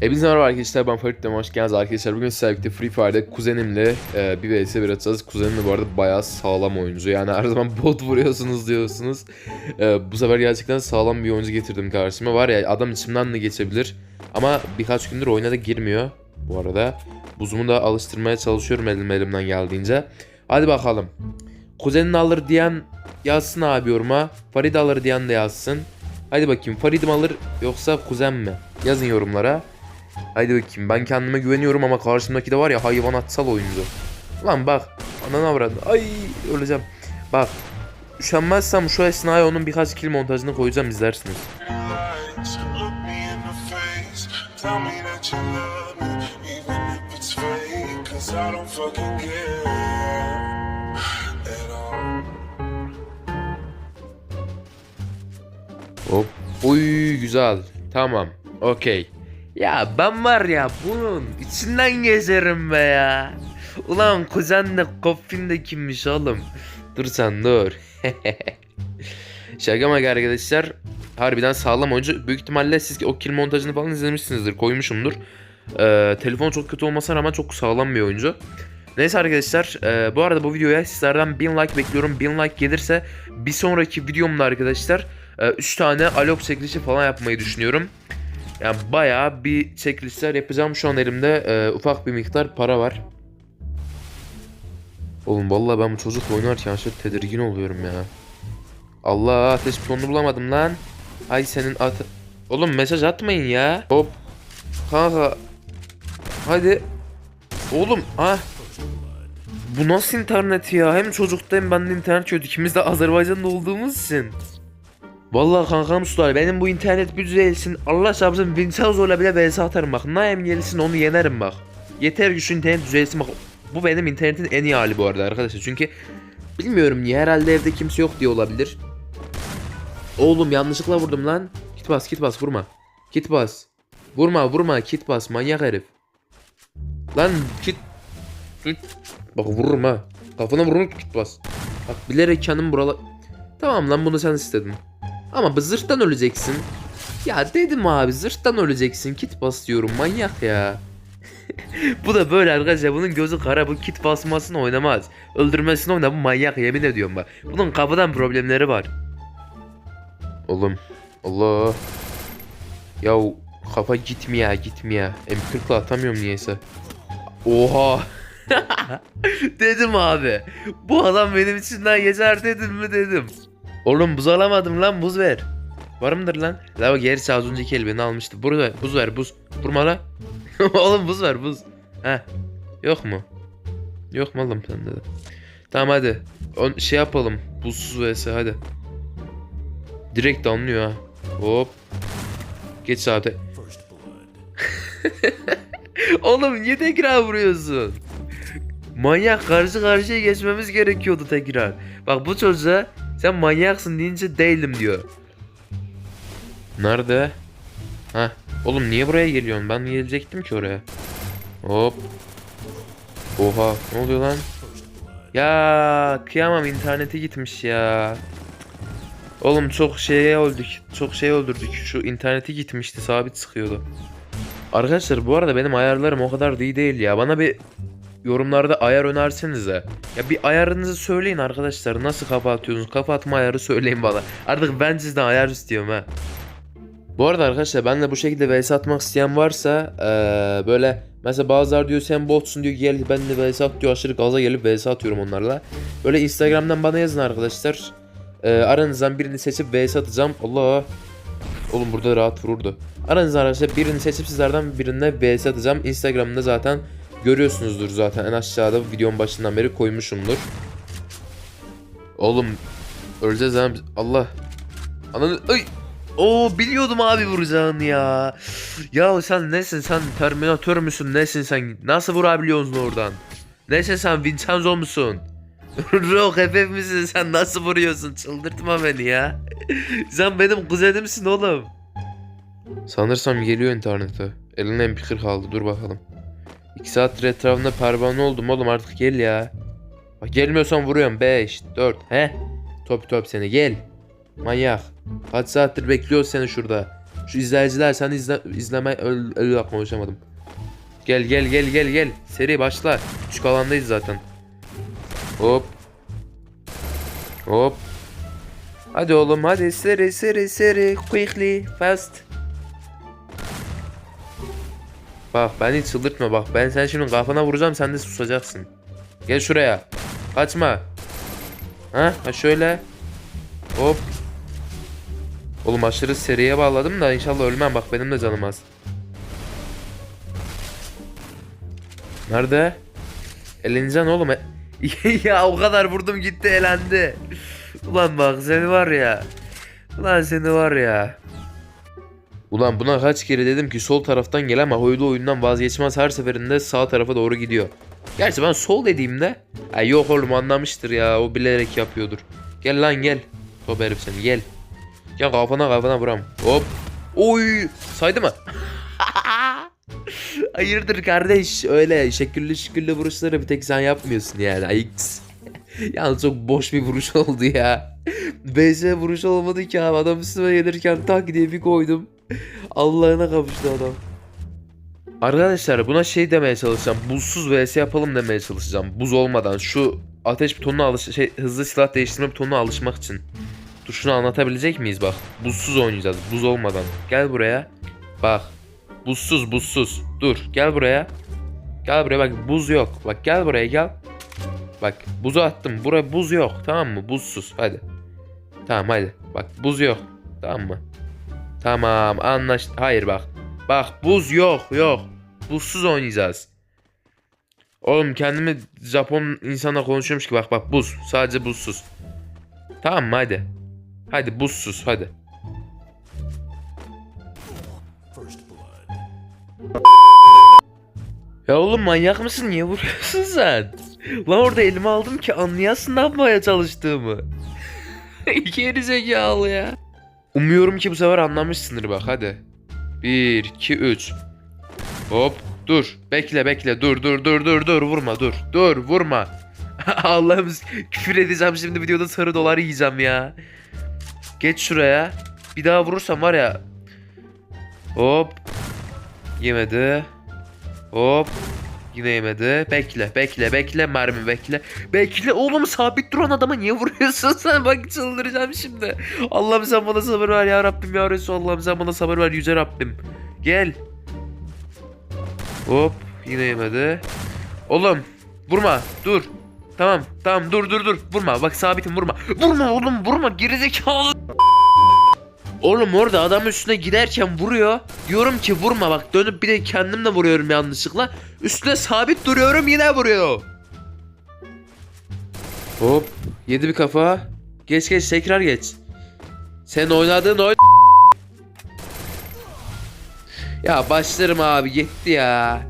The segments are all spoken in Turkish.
Hepinize merhaba arkadaşlar ben Farid Demir, hoş geldiniz arkadaşlar. Bugün sizlerle birlikte Free Fire'da kuzenimle e, bir vs bir atacağız. Kuzenim de bu arada bayağı sağlam oyuncu. Yani her zaman bot vuruyorsunuz diyorsunuz. E, bu sefer gerçekten sağlam bir oyuncu getirdim karşıma. Var ya adam içimden de geçebilir. Ama birkaç gündür oyuna da girmiyor bu arada. Buzumu da alıştırmaya çalışıyorum elim elimden geldiğince. Hadi bakalım. Kuzenin alır diyen yazsın abi yoruma. Farid alır diyen de yazsın. Hadi bakayım Farid'im alır yoksa kuzen mi? Yazın yorumlara. Haydi bakayım ben kendime güveniyorum ama karşımdaki de var ya hayvanatsal oyuncu. Lan bak ananı avradı. Ay öleceğim. Bak üşenmezsem şu esnaya onun birkaç kill montajını koyacağım izlersiniz. Hop. Uy güzel. Tamam. Okey. Ya ben var ya bunun içinden gezerim be ya. Ulan kuzen de Koffin de kimmiş oğlum. Dur sen dur. Şaka arkadaşlar. Harbiden sağlam oyuncu. Büyük ihtimalle siz o kill montajını falan izlemişsinizdir. Koymuşumdur. Ee, telefon çok kötü olmasına rağmen çok sağlam bir oyuncu. Neyse arkadaşlar e, bu arada bu videoya sizlerden 1000 like bekliyorum. 1000 like gelirse bir sonraki videomda arkadaşlar 3 tane alop çekilişi falan yapmayı düşünüyorum. Yani bayağı bir çekilişler yapacağım. Şu an elimde e, ufak bir miktar para var. Oğlum vallahi ben bu çocukla oynarken aşırı tedirgin oluyorum ya. Allah ateş butonunu bulamadım lan. Ay senin at... Oğlum mesaj atmayın ya. Hop. Kanka. Hadi. Oğlum ah. Bu nasıl internet ya? Hem çocukta hem bende internet kötü. İkimiz de Azerbaycan'da olduğumuz için. Vallahi kankam sular benim bu internet bir düzelsin. Allah çarpsın Vincenzo'yla bile vs atarım bak. Naim gelsin onu yenerim bak. Yeter ki internet düzelsin bak. Bu benim internetin en iyi hali bu arada arkadaşlar. Çünkü bilmiyorum niye herhalde evde kimse yok diye olabilir. Oğlum yanlışlıkla vurdum lan. Kit bas kit bas vurma. Kit bas. Vurma vurma kit bas manyak herif. Lan kit. Kit. Bak vururum ha. Kafana vururum kit bas. Bak bilerek kendim buralar... Tamam lan bunu sen istedin. Ama zırhtan öleceksin. Ya dedim abi zırhtan öleceksin. Kit bas diyorum manyak ya. bu da böyle arkadaşlar bunun gözü kara bu kit basmasını oynamaz. Öldürmesini oynar bu manyak yemin ediyorum bak. Bunun kafadan problemleri var. Oğlum Allah. Ya kafa gitmiyor gitmiyor. M40'la atamıyorum niyeyse. Oha. dedim abi. Bu adam benim içinden geçer dedim mi dedim. Oğlum buz alamadım lan buz ver. Var mıdır lan? La bak gerisi az önceki el beni almıştı. Ver buz ver buz. Vurma la. oğlum buz ver buz. Heh. Yok mu? Yok mu oğlum sende de? Tamam hadi. On, şey yapalım. Buzsuz vs hadi. Direkt anlıyor ha. Hop. Geç saate. Oğlum niye tekrar vuruyorsun? Manyak karşı karşıya geçmemiz gerekiyordu tekrar. Bak bu çocuğa sen manyaksın deyince değilim diyor. Nerede? Ha, oğlum niye buraya geliyorsun? Ben gelecektim ki oraya. Hop. Oha, ne oluyor lan? Ya kıyamam internete gitmiş ya. Oğlum çok şeye öldük. Çok şey öldürdük. Şu interneti gitmişti sabit sıkıyordu. Arkadaşlar bu arada benim ayarlarım o kadar da iyi değil ya. Bana bir yorumlarda ayar önersenize. Ya bir ayarınızı söyleyin arkadaşlar. Nasıl kafa atıyorsunuz? Kafa atma ayarı söyleyin bana. Artık ben sizden ayar istiyorum ha. Bu arada arkadaşlar ben de bu şekilde vs atmak isteyen varsa eee, böyle mesela bazılar diyor sen botsun diyor gel ben de vs at diyor aşırı gaza gelip vs atıyorum onlarla. Böyle instagramdan bana yazın arkadaşlar. Eee, aranızdan birini seçip vs atacağım. Allah. Oğlum burada rahat vururdu. Aranızdan arkadaşlar birini seçip sizlerden birine vs atacağım. Instagram'da zaten görüyorsunuzdur zaten en aşağıda videonun başından beri koymuşumdur. Oğlum öleceğiz ha Allah. Ananı ay. Oo biliyordum abi vuracağını ya. Ya sen nesin sen Terminator müsün nesin sen? Nasıl vurabiliyorsun oradan? Nesin sen Vincenzo musun? Rock FF misin sen nasıl vuruyorsun? Çıldırtma beni ya. sen benim kuzenimsin oğlum. Sanırsam geliyor internete. Eline MP40 kaldı dur bakalım. 2 saattir etrafında pervane oldum oğlum artık gel ya. Bak gelmiyorsan vuruyorum 5 4 he. Top top seni gel. Manyak. Kaç saattir bekliyoruz seni şurada. Şu izleyiciler sen izle, izleme öl, öl konuşamadım. Gel gel gel gel gel. Seri başla. Küçük alandayız zaten. Hop. Hop. Hadi oğlum hadi seri seri seri quickly fast. Bak beni çıldırtma bak ben sen şimdi kafana vuracağım sen de susacaksın. Gel şuraya. Kaçma. Ha, ha şöyle. Hop. Oğlum aşırı seriye bağladım da inşallah ölmem bak benim de canım az. Nerede? Eleneceksin oğlum. Ya o kadar vurdum gitti elendi. Ulan bak seni var ya. Ulan seni var ya. Ulan buna kaç kere dedim ki sol taraftan gel ama huylu oyundan vazgeçmez her seferinde sağ tarafa doğru gidiyor. Gerçi ben sol dediğimde ha yok oğlum anlamıştır ya o bilerek yapıyordur. Gel lan gel. Top herif seni gel. Gel kafana kafana vuram. Hop. Oy saydı mı? Hayırdır kardeş öyle şekilli şekilli vuruşları bir tek sen yapmıyorsun yani ayıks. Yalnız çok boş bir vuruş oldu ya. BS vuruş olmadı ki abi adam üstüme gelirken tak diye bir koydum. Allah'ına kavuştu adam. Arkadaşlar buna şey demeye çalışacağım. Buzsuz vs yapalım demeye çalışacağım. Buz olmadan şu ateş butonuna alış şey hızlı silah değiştirme butonuna alışmak için. Dur şunu anlatabilecek miyiz bak. Buzsuz oynayacağız. Buz olmadan. Gel buraya. Bak. Buzsuz buzsuz. Dur gel buraya. Gel buraya bak buz yok. Bak gel buraya gel. Bak buzu attım. Buraya buz yok. Tamam mı? Buzsuz. Hadi. Tamam hadi. Bak buz yok. Tamam mı? Tamam anlaştık. Hayır bak. Bak buz yok yok. Buzsuz oynayacağız. Oğlum kendimi Japon insana konuşuyormuş ki bak bak buz. Sadece buzsuz. Tamam mı hadi. Hadi buzsuz hadi. Ya oğlum manyak mısın? Niye vuruyorsun sen? Lan orada elime aldım ki anlayasın ne yapmaya çalıştığımı. Geri zekalı ya. Umuyorum ki bu sefer anlamışsındır bak hadi. 1, 2, 3. Hop dur. Bekle bekle dur dur dur dur dur vurma dur. Dur vurma. Allah'ım küfür edeceğim şimdi videoda sarı dolar yiyeceğim ya. Geç şuraya. Bir daha vurursam var ya. Hop. Yemedi. Hop. Yine. Bekle, bekle, bekle. Mermi bekle. Bekle. Oğlum sabit duran adama niye vuruyorsun sen? Bak çıldıracağım şimdi. Allah'ım sen bana sabır ver ya Rabbim ya Resul. Allah'ım sen bana sabır ver yüce Rabbim. Gel. Hop. Yine yemedi. Oğlum. Vurma. Dur. Tamam. Tamam. Dur dur dur. Vurma. Bak sabitim vurma. Vurma oğlum vurma. Gerizekalı. Oğlum orada adam üstüne giderken vuruyor. Diyorum ki vurma bak dönüp bir de kendim de vuruyorum yanlışlıkla. Üstüne sabit duruyorum yine vuruyor. Hop. Yedi bir kafa. Geç geç tekrar geç. Sen oynadığın oyun... Ya başlarım abi yetti ya.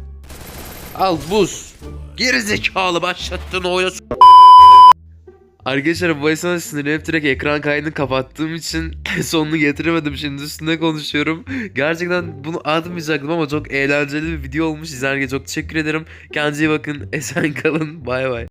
Al buz. Geri zekalı başlattın oyunu. Arkadaşlar bu esnada sinirlenip direkt ekran kaydını kapattığım için sonunu getiremedim. Şimdi üstünde konuşuyorum. Gerçekten bunu atmayacaktım ama çok eğlenceli bir video olmuş. İzlerken çok teşekkür ederim. Kendinize iyi bakın. Esen kalın. Bay bay.